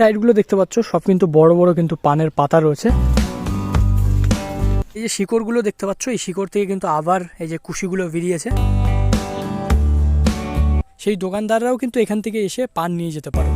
সাইডগুলো দেখতে পাচ্ছ, সব কিন্তু বড় বড় কিন্তু পানের পাতা রয়েছে। এই যে শিকড়গুলো দেখতে পাচ্ছ, এই শিকড় থেকে কিন্তু আবার এই যে কুশিগুলো বেরিয়েছে। সেই দোকানদাররাও কিন্তু এখান থেকে এসে পান নিয়ে যেতে পারে।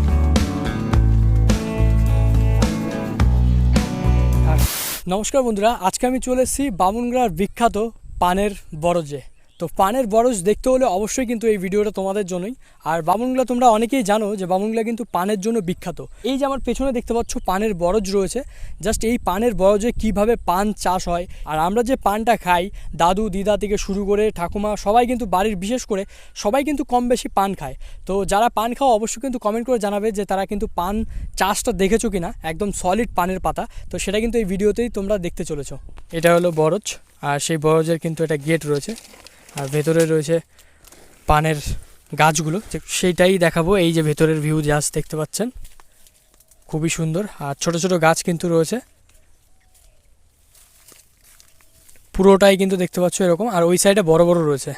নমস্কার বন্ধুরা, আজকে আমি চলে এসেছি বামুনগ্রার বিখ্যাত পানের বরজে। তো পানের বরজ দেখতে হলে অবশ্যই কিন্তু এই ভিডিওটা তোমাদের জন্যই। আর বামুনগুলা তোমরা অনেকেই জানো যে বামুনগুলা কিন্তু পানের জন্য বিখ্যাত। এই যে আমার পেছনে দেখতে পাচ্ছ পানের বরজ রয়েছে। জাস্ট এই পানের বরজে কীভাবে পান চাষ হয়। আর আমরা যে পানটা খাই, দাদু, দিদা থেকে শুরু করে ঠাকুমা, সবাই কিন্তু বাড়ির বিশেষ করে সবাই কিন্তু কম বেশি পান খায়। তো যারা পান খাও অবশ্যই কিন্তু কমেন্ট করে জানাবে যে তারা কিন্তু পান চাষটা দেখেছ কিনা। একদম সলিড পানের পাতা। তো সেটা কিন্তু এই ভিডিওতেই তোমরা দেখতে চলেছো। এটা হলো বরজ। আর সেই বরজের কিন্তু একটা গেট রয়েছে। আর ভেতরে রয়েছে পানের গাছগুলো। সেইটাই দেখাবো, এই যে ভেতরের ভিউ জাস্ট দেখতে পাচ্ছেন। খুবই সুন্দর। আর ছোট ছোট গাছ কিন্তু রয়েছে। পুরোটাই কিন্তু দেখতে পাচ্ছ এরকম। আর ওই সাইডে বড় বড় রয়েছে।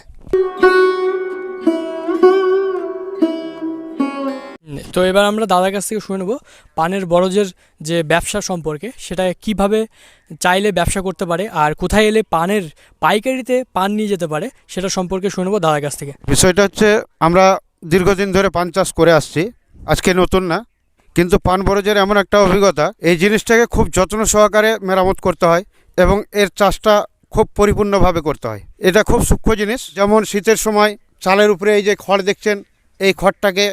তো এবার আমরা দাদার কাছ থেকে শুনে নেব পানের বরজের যে ব্যবসা সম্পর্কে, সেটা কীভাবে চাইলে ব্যবসা করতে পারে আর কোথায় এলে পানের পাইকারিতে পান নিয়ে যেতে পারে, সেটা সম্পর্কে শুনে নেব দাদার কাছ থেকে। বিষয়টা হচ্ছে আমরা দীর্ঘদিন ধরে পান চাষ করে আসছি, আজকে নতুন না, কিন্তু পান বরজের এমন একটা অভিজ্ঞতা, এই জিনিসটাকে খুব যত্ন সহকারে মেরামত করতে হয় এবং এর চাষটা খুব পরিপূর্ণভাবে করতে হয়। এটা খুব সূক্ষ্ম জিনিস, যেমন শীতের সময় চালের উপরে এই যে খড় দেখছেন, এই খড়টাকে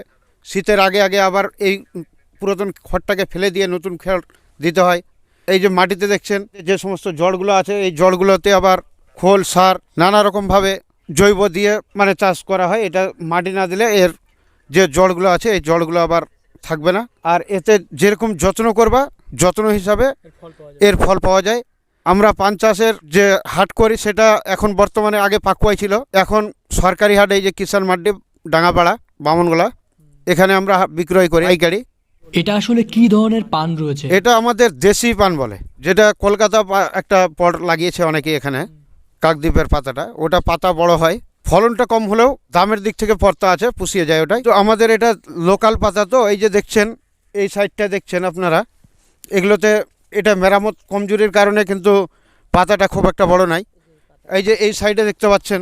শীতের আগে আগে আবার এই পুরাতন খড়টাকে ফেলে দিয়ে নতুন খড় দিতে হয়। এই যে মাটিতে দেখছেন, যে সমস্ত জলগুলো আছে, এই জলগুলোতে আবার খোল, সার নানা রকমভাবে জৈব দিয়ে মানে চাষ করা হয়। এটা মাটি না দিলে এর যে জলগুলো আছে, এই জলগুলো আবার থাকবে না। আর এতে যেরকম যত্ন করবা, যত্ন হিসাবে এর ফল পাওয়া যায়। আমরা পান চাষের যে হাট করি, সেটা এখন বর্তমানে আগে পাকুয়াই ছিল। এখন সরকারি হাট এই যে কিষান মাড্ডি, ডাঙাপাড়া, বামনগোলা এখানে আমরা বিক্রয় করি এই পাইকারি। এটা আসলে কি ধরনের পান রয়েছে? এটা আমাদের দেশি পান বলে যেটা কলকাতা একটা পট লাগিয়েছে অনেকে এখানে কাকদ্বীপের পাতাটা। ওটা পাতা বড় হয়। ফলনটা কম হলেও দামের দিক থেকে পর্তা আছে পুষিয়ে যায় ওটাই। তো আমাদের এটা লোকাল পাতা তো এই যে দেখছেন এই সাইডটা দেখছেন আপনারা এগুলোতে এটা মেরামত কমজোরির কারণে কিন্তু পাতাটা খুব একটা বড় নাই। এই যে এই সাইডে দেখতে পাচ্ছেন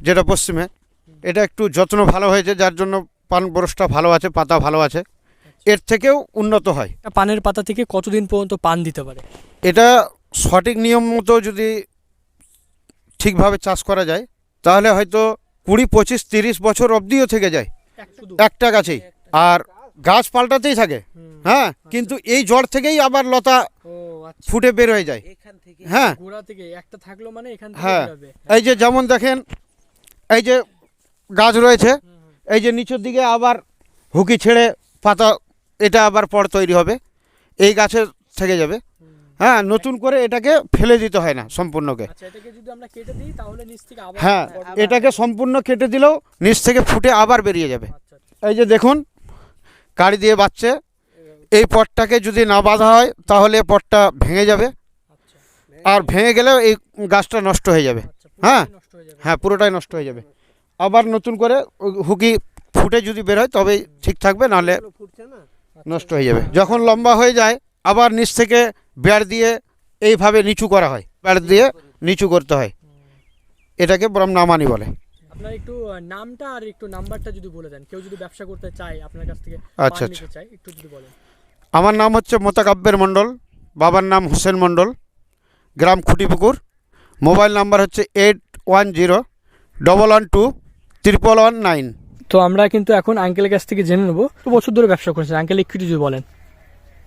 যেটা পশ্চিমে এটা একটু যত্ন ভালো হয়েছে যার জন্য পান বরসটা ভালো আছে পাতা ভালো আছে এর থেকেও উন্নত হয়। পানের পাতা থেকে কতদিন পর্যন্ত পান দিতে পারে? এটা সঠিক নিয়ম মতো যদি ঠিকভাবে চাষ করা যায় তাহলে হয়তো কুড়ি পঁচিশ তিরিশ বছর অবধিও থেকে যায়। একটা গাছেই। আর গাছ পাল্টাতেই থাকে। হ্যাঁ কিন্তু এই জড় থেকেই আবার লতা ফুটে বের হয়ে যায়। হ্যাঁ। একটা থাকল মানে হ্যাঁ। এই যে যেমন দেখেন এই যে গাছ রয়েছে এই যে নিচের দিকে আবার হুকি ছেড়ে পাতা এটা আবার পর তৈরি হবে। এই গাছে থেকে যাবে। হ্যাঁ নতুন করে এটাকে ফেলে দিতে হয় না সম্পূর্ণকে। আচ্ছা হ্যাঁ এটাকে সম্পূর্ণ কেটে দিলেও নিচ থেকে ফুটে আবার বেরিয়ে যাবে। আচ্ছা, আচ্ছা। এই যে দেখুন কাড়ি দিয়ে বাচ্চে এই পটটাকে যদি না বাঁধা হয় তাহলে পটটা ভেঙে যাবে। আর ভেঙে গেলেও এই গাছটা নষ্ট হয়ে যাবে। হ্যাঁ। হ্যাঁ পুরোটাই নষ্ট হয়ে যাবে। আবার নতুন করে হুকি ফুটে যদি বের হয় তবেই ঠিক থাকবে নাহলে নষ্ট হয়ে যাবে। যখন লম্বা হয়ে যায় আবার নিচ থেকে বেড় দিয়ে এইভাবে নিচু করা হয়। বেড় দিয়ে নিচু করতে হয়। এটাকে বরং নামানি বলে। আপনার একটু নামটা আর একটু নাম্বারটা যদি বলে দেন। কেউ যদি ব্যবসা করতে চায় আপনার কাছ থেকে আচ্ছা, আচ্ছা। নিতে একটু যদি বলেন। আমার নাম হচ্ছে মোতাকাব্যের মণ্ডল। বাবার নাম হোসেন মণ্ডল। গ্রাম খুঁটিপুকুর। মোবাইল নাম্বার হচ্ছে eight one zero double one two triple one nine তো আমরা কিন্তু এখন আঙ্কেলের কাছ থেকে জেনে নেব। তো বছর ধরে ব্যবসা করছেন আঙ্কেল একটু যদি বলেন।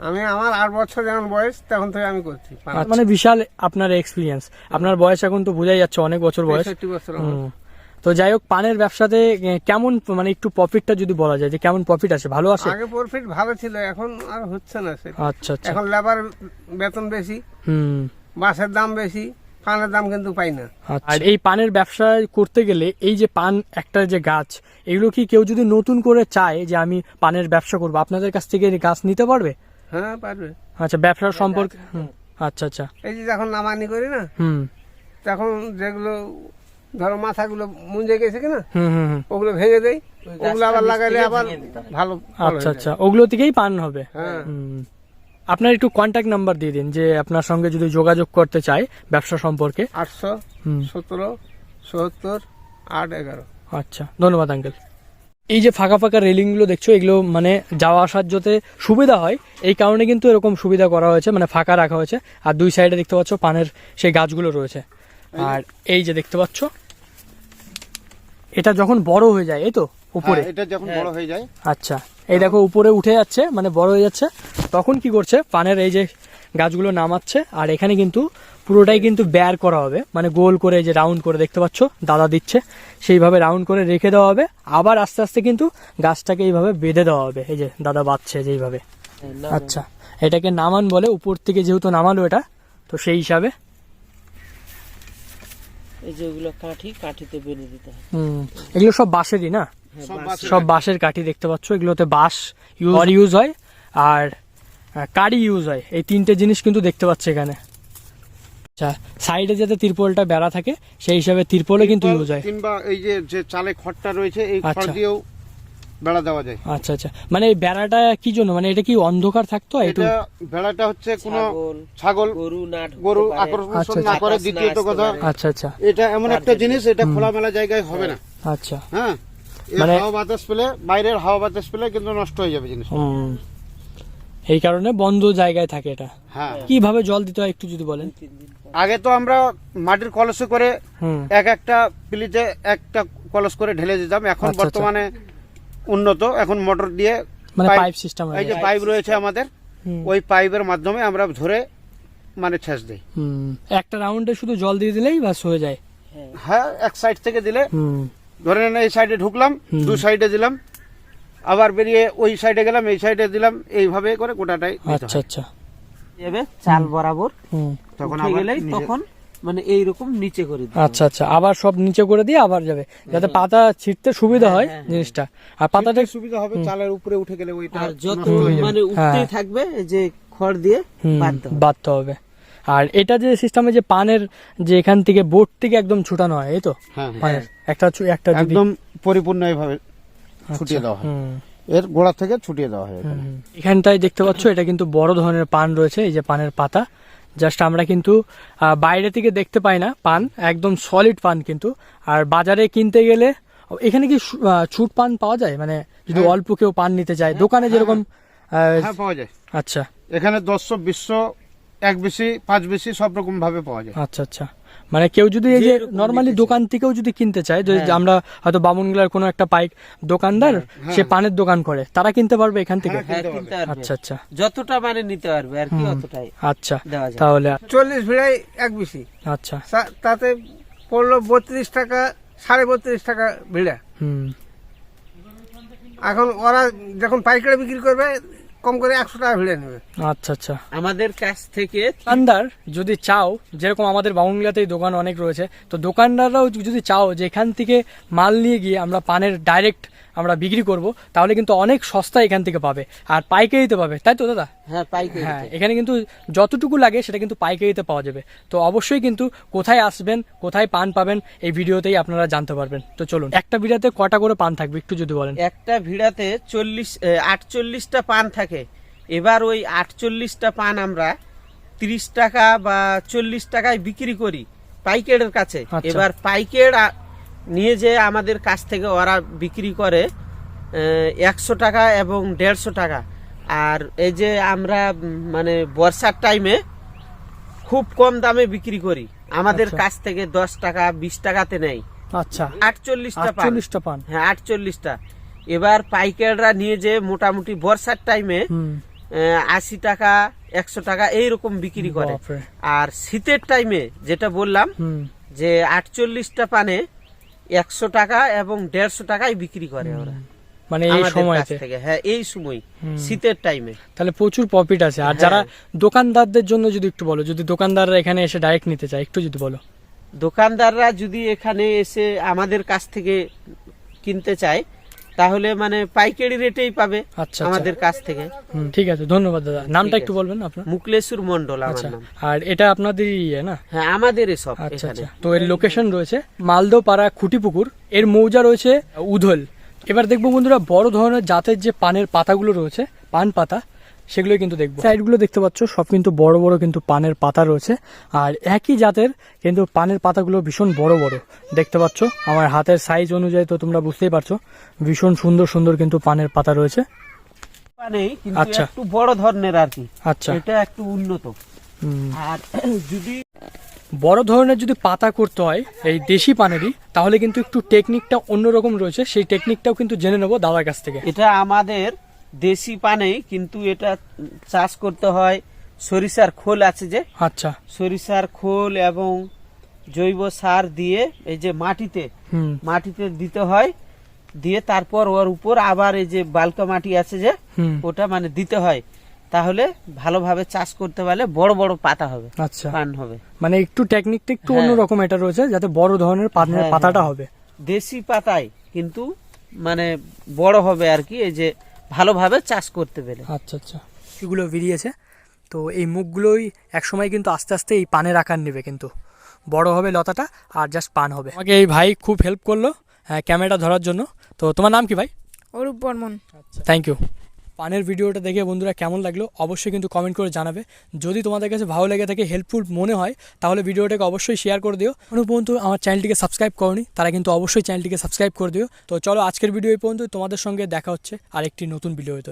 আমি আমার আট বছর যেমন বয়স তখন থেকে আমি করছি। মানে বিশাল আপনার এক্সপিরিয়েন্স আপনার বয়স এখন তো বোঝাই যাচ্ছে অনেক বছর বয়স। বছর। তো যাই হোক পানের ব্যবসাতে কেমন মানে একটু প্রফিটটা যদি বলা যায় যে কেমন প্রফিট আছে ভালো আছে? আগে প্রফিট ভালো ছিল এখন আর হচ্ছে না আচ্ছা আচ্ছা। এখন লেবার বেতন বেশি হুম। বাসের দাম বেশি পানের দাম কিন্তু পাই না। আচ্ছা। আর এই পানের ব্যবসা করতে গেলে এই যে পান একটা যে গাছ এগুলো কি কেউ যদি নতুন করে চায় যে আমি পানের ব্যবসা করব আপনাদের কাছ থেকে এই গাছ নিতে পারবে? হ্যাঁ পারবে। আচ্ছা ব্যবসার সম্পর্কে হুম, আচ্ছা আচ্ছা। এই যে যখন নামানি করি না হুম। তখন যেগুলো ধরো মাথাগুলো মুঞ্জে গেছে কিনা হুম হুম হুম। ওগুলো ভেঙে দেয় ওগুলো আবার লাগাইলে আবার ভালো আচ্ছা আচ্ছা। ওগুলো থেকেই পান হবে। হ্যাঁ। হুম। আপনার একটু কন্ট্যাক্ট নাম্বার দিয়ে দিন যে আপনার সঙ্গে যদি যোগাযোগ করতে চায় ব্যবসা সম্পর্কে। আটশো সতেরো সত্তর আট এগারো। আচ্ছা ধন্যবাদ আঙ্কেল এই যে ফাঁকা ফাঁকা রেলিংগুলো দেখছ এগুলো মানে যাওয়া আসার যাতে সুবিধা হয় এই কারণে কিন্তু এরকম সুবিধা করা হয়েছে মানে ফাঁকা রাখা হয়েছে। আর দুই সাইডে দেখতে পাচ্ছ পানের সেই গাছগুলো রয়েছে। আর এই যে দেখতে পাচ্ছ এটা যখন বড় হয়ে যায় এই তো? উপরে? হ্যাঁ, এটা যখন বড় হয়ে যায়। আচ্ছা এই দেখো উপরে উঠে যাচ্ছে মানে বড় হয়ে যাচ্ছে। তখন কি করছে পানের এই যে গাছগুলো নামাচ্ছে আর এখানে কিন্তু পুরোটাই কিন্তু বেয়ার করা হবে। মানে গোল করে এই যে রাউন্ড করে দেখতে পাচ্ছ? দাদা দিচ্ছে। সেইভাবে রাউন্ড করে রেখে দেওয়া হবে। আবার আস্তে আস্তে কিন্তু গাছটাকে এইভাবে বেঁধে দেওয়া হবে। এই যে দাদা বাঁধছে যেইভাবে। আচ্ছা এটাকে নামান বলে উপর থেকে যেহেতু নামালো এটা তো সেই হিসাবে। এই যেগুলো কাঠি কাঠিতে বেঁধে দিতে হয়। হুম এগুলো সব বাঁশেরই না? সব বাঁশের কাঠি। দেখতে পাচ্ছ এগুলোতে বাঁশ ইউজ ইউজ হয় আর কারি ইউজ হয়। এই তিনটে জিনিস কিন্তু দেখতে পাচ্ছ এখানে। আচ্ছা সাইডে যাতে তিরপলটা বেড়া থাকে সেই হিসাবে তিরপলও কিন্তু ইউজ হয়। কিংবা এই যে যে চালে খড়টা রয়েছে এই খড় আচ্ছা। দিয়েও বেড়া দেওয়া যায়। আচ্ছা আচ্ছা। মানে এই বেড়াটা কি জন্য? মানে এটা কি অন্ধকার থাকতো? একটু এটা বেড়াটা হচ্ছে কোনো ছাগল গরু না গরু আকর্ষণ আচ্ছা, না আচ্ছা। করে দ্বিতীয়ত কথা। আচ্ছা আচ্ছা। এটা এমন একটা জিনিস এটা খোলামেলা জায়গায় হবে না। আচ্ছা। হ্যাঁ? মানে- হাওয়া বাতাস পেলে বাইরের হাওয়া বাতাস পেলে কিন্তু নষ্ট হয়ে যাবে জিনিস এই কারণে বন্ধ জায়গায় থাকে এটা। হ্যাঁ। কীভাবে জল দিতে হয় একটু যদি বলেন। আগে তো আমরা মাটির কলসে করে এক একটা পিলিতে একটা কলস করে ঢেলে দিতাম। এখন আচ্ছা, আচ্ছা। বর্তমানে উন্নত। এখন মোটর দিয়ে মানে পাইপ- সিস্টেম এই যে পাইপ রয়েছে আমাদের ওই পাইপের মাধ্যমে আমরা ধরে মানে ছেঁচ দিই। হুম। একটা রাউন্ডে শুধু জল দিয়ে দিলেই বাস হয়ে যায়। হ্যাঁ। হ্যাঁ এক সাইড থেকে দিলে হুম। ধরে নেন এই সাইডে ঢুকলাম দু সাইডে দিলাম আবার বেরিয়ে ওই সাইডে গেলাম এই সাইডে দিলাম এইভাবে করে গোটাটাই আচ্ছা আচ্ছা। এবার চাল বরাবর তখন আবার গেলেই তখন মানে এইরকম নিচে করে দিতে আচ্ছা আচ্ছা। আবার সব নিচে করে দিয়ে আবার যাবে যাতে পাতা ছিটতে সুবিধা হয় হ্যাঁ, জিনিসটা। আর পাতাটা সুবিধা হবে চালের উপরে উঠে গেলে ওইটা আর যত হয়ে। মানে উঠতেই হ্যাঁ। থাকবে যে খড় দিয়ে হুম, বাঁধতে হবে। আর এটা যে সিস্টেমে যে পানের যে এখান থেকে বোর্ড থেকে একদম ছুটানো হয় এই তো? হ্যাঁ পানের। একটা একটা একদম পরিপূর্ণ এইভাবে ছুটিয়ে দেওয়া হয়। এর গোড়া থেকে ছুটিয়ে দেওয়া হয়। এখানটায় দেখতে পাচ্ছ এটা কিন্তু বড় ধরনের পান রয়েছে এই যে পানের পাতা। জাস্ট আমরা কিন্তু বাইরে থেকে দেখতে পাই না পান একদম সলিড পান কিন্তু। আর বাজারে কিনতে গেলে এখানে কি ছুট পান পাওয়া যায়? মানে যদি হ্যাঁ। অল্প কেউ পান নিতে চায় দোকানে যেরকম হ্যাঁ পাওয়া যায়। আচ্ছা। এখানে দশশো বিশশো এক বেশি পাঁচ বেশি সব রকম ভাবে পাওয়া যায়। আচ্ছা আচ্ছা। মানে কেউ যদি এই যে নর্মালি দোকান থেকেও যদি কিনতে চায় যদি হ্যাঁ। আমরা হয়তো বামুনগুলার কোনো একটা পাইক দোকানদার সে পানের দোকান করে তারা কিনতে পারবে এখান থেকে? হ্যাঁ কিনতে পারবে। আচ্ছা আচ্ছা। যতটা মানে নিতে পারবে আর কি অতটাই আচ্ছা তাহলে চল্লিশ ভিড়াই এক বেশি। আচ্ছা। তাতে পড়ল বত্রিশ টাকা সাড়ে বত্রিশ টাকা ভিড়া। হুম। এখন ওরা যখন পাইকারি বিক্রি করবে কম করে একশো টাকা ভিড়ে নেবে। আচ্ছা আচ্ছা। আমাদের কাছ থেকে দোকানদার যদি চাও যেরকম আমাদের বাউংলাতেই দোকান অনেক রয়েছে তো দোকানদাররাও যদি চাও যে এখান থেকে মাল নিয়ে গিয়ে আমরা পানের ডাইরেক্ট আমরা বিক্রি করব তাহলে কিন্তু অনেক সস্তা এখান থেকে পাবে। আর পাইকারিতে পাবে। তাই তো দাদা? হ্যাঁ পাইকারি হ্যাঁ এখানে কিন্তু যতটুকু লাগে সেটা কিন্তু পাইকারিতে পাওয়া যাবে। তো অবশ্যই কিন্তু কোথায় আসবেন কোথায় পান পাবেন এই ভিডিওতেই আপনারা জানতে পারবেন। তো চলুন একটা ভিড়াতে কটা করে পান থাকবে? একটু যদি বলেন। একটা ভিড়াতে চল্লিশ আটচল্লিশটা পান থাকে। এবার ওই আটচল্লিশটা পান আমরা তিরিশ টাকা বা চল্লিশ টাকায় বিক্রি করি পাইকেরের কাছে। আচ্ছা। এবার পাইকের আ- নিয়ে যে আমাদের কাছ থেকে ওরা বিক্রি করে একশো টাকা এবং দেড়শো টাকা। আর এই যে আমরা মানে বর্ষার টাইমে খুব কম দামে বিক্রি করি। আমাদের আচ্ছা। কাছ থেকে দশ টাকা বিশ টাকাতে নেই। আচ্ছা। আটচল্লিশটা আটচল্লিশটা পান। হ্যাঁ আটচল্লিশটা। এবার পাইকাররা নিয়ে যে মোটামুটি বর্ষার টাইমে আশি টাকা একশো টাকা এইরকম বিক্রি করে। আর শীতের টাইমে যেটা বললাম যে আটচল্লিশটা পানে একশো টাকা এবং দেড়শো টাকায় বিক্রি করে ওরা। মানে এই সময়তে থেকে হ্যাঁ এই সময় শীতের টাইমে তাহলে প্রচুর প্রফিট আছে। আর হ্যাঁ। যারা দোকানদারদের জন্য যদি একটু বলো যদি দোকানদাররা এখানে এসে ডাইরেক্ট নিতে চায় একটু যদি বলো। দোকানদাররা যদি এখানে এসে আমাদের কাছ থেকে কিনতে চায় তাহলে মানে পাইকারি রেটেই পাবে আচ্ছা আমাদের কাছ থেকে। ঠিক আছে ধন্যবাদ দাদা। নামটা একটু বলবেন আপনার? মুকলেশ্বর মন্ডল আচ্ছা আর এটা আপনাদের ইয়ে না? হ্যাঁ আমাদের সব আচ্ছা এখানে। আচ্ছা। তো এর লোকেশন রয়েছে মালদোপাড়া খুঁটিপুকুর। এর মৌজা রয়েছে উধল। এবার দেখব বন্ধুরা বড় ধরনের জাতের যে পানের পাতাগুলো রয়েছে পান পাতা সেগুলো কিন্তু দেখব। সাইডগুলো দেখতে পাচ্ছ সব কিন্তু বড় বড় কিন্তু পানের পাতা রয়েছে। আর একই জাতের কিন্তু পানের পাতাগুলো ভীষণ বড় বড়। দেখতে পাচ্ছ আমার হাতের সাইজ অনুযায়ী তো তোমরা বুঝতেই পারছ ভীষণ সুন্দর সুন্দর কিন্তু পানের পাতা রয়েছে। নেই কিন্তু আচ্ছা। একটু বড় ধরনের আর কি। আচ্ছা। এটা একটু উন্নত। আর যদি বড় ধরনের যদি পাতা করতে হয় এই দেশি পানেরই তাহলে কিন্তু একটু টেকনিকটা অন্যরকম রয়েছে। সেই টেকনিকটাও কিন্তু জেনে নেব দাদার কাছ থেকে। এটা আমাদের দেশি পানে কিন্তু এটা চাষ করতে হয়। সরিষার খোল আছে যে আচ্ছা। সরিষার খোল এবং জৈব সার দিয়ে এই যে মাটিতে মাটিতে দিতে হয়। দিয়ে তারপর ওর উপর আবার এই যে বালকা মাটি আছে যে ওটা মানে দিতে হয়। তাহলে ভালোভাবে চাষ করতে পারলে বড় বড় পাতা হবে আচ্ছা। পান হবে। মানে একটু টেকনিকটা একটু হ্যাঁ। অন্যরকম এটা রয়েছে যাতে বড় ধরনের হ্যাঁ, পাতাটা হ্যাঁ। হবে। দেশি পাতায় কিন্তু মানে বড় হবে আর কি এই যে ভালোভাবে চাষ করতে পেরে। আচ্ছা আচ্ছা। এগুলো বেরিয়েছে। তো এই মুখগুলোই একসময় কিন্তু আস্তে আস্তে এই পানের আকার নেবে কিন্তু। বড় হবে লতাটা আর জাস্ট পান হবে। আমাকে এই ভাই খুব হেল্প করল হ্যাঁ ক্যামেরাটা ধরার জন্য। তো তোমার নাম কি ভাই? অরূপ বর্মন। আচ্ছা থ্যাংক ইউ পানের ভিডিওটা দেখে বন্ধুরা কেমন লাগল অবশ্যই কিন্তু কমেন্ট করে জানাবে। যদি তোমাদের কাছে ভালো লেগে থাকে হেল্পফুল মনে হয়, তাহলে ভিডিওটাকে অবশ্যই শেয়ার করে দিও। কোনো পর্যন্ত আমার চ্যানেলটিকে সাবস্ক্রাইব করনি, তারা কিন্তু অবশ্যই চ্যানেলটিকে সাবস্ক্রাইব করে দিও। তো চলো আজকের ভিডিও এই পর্যন্ত তোমাদের সঙ্গে দেখা হচ্ছে আরেকটি নতুন ভিডিওতে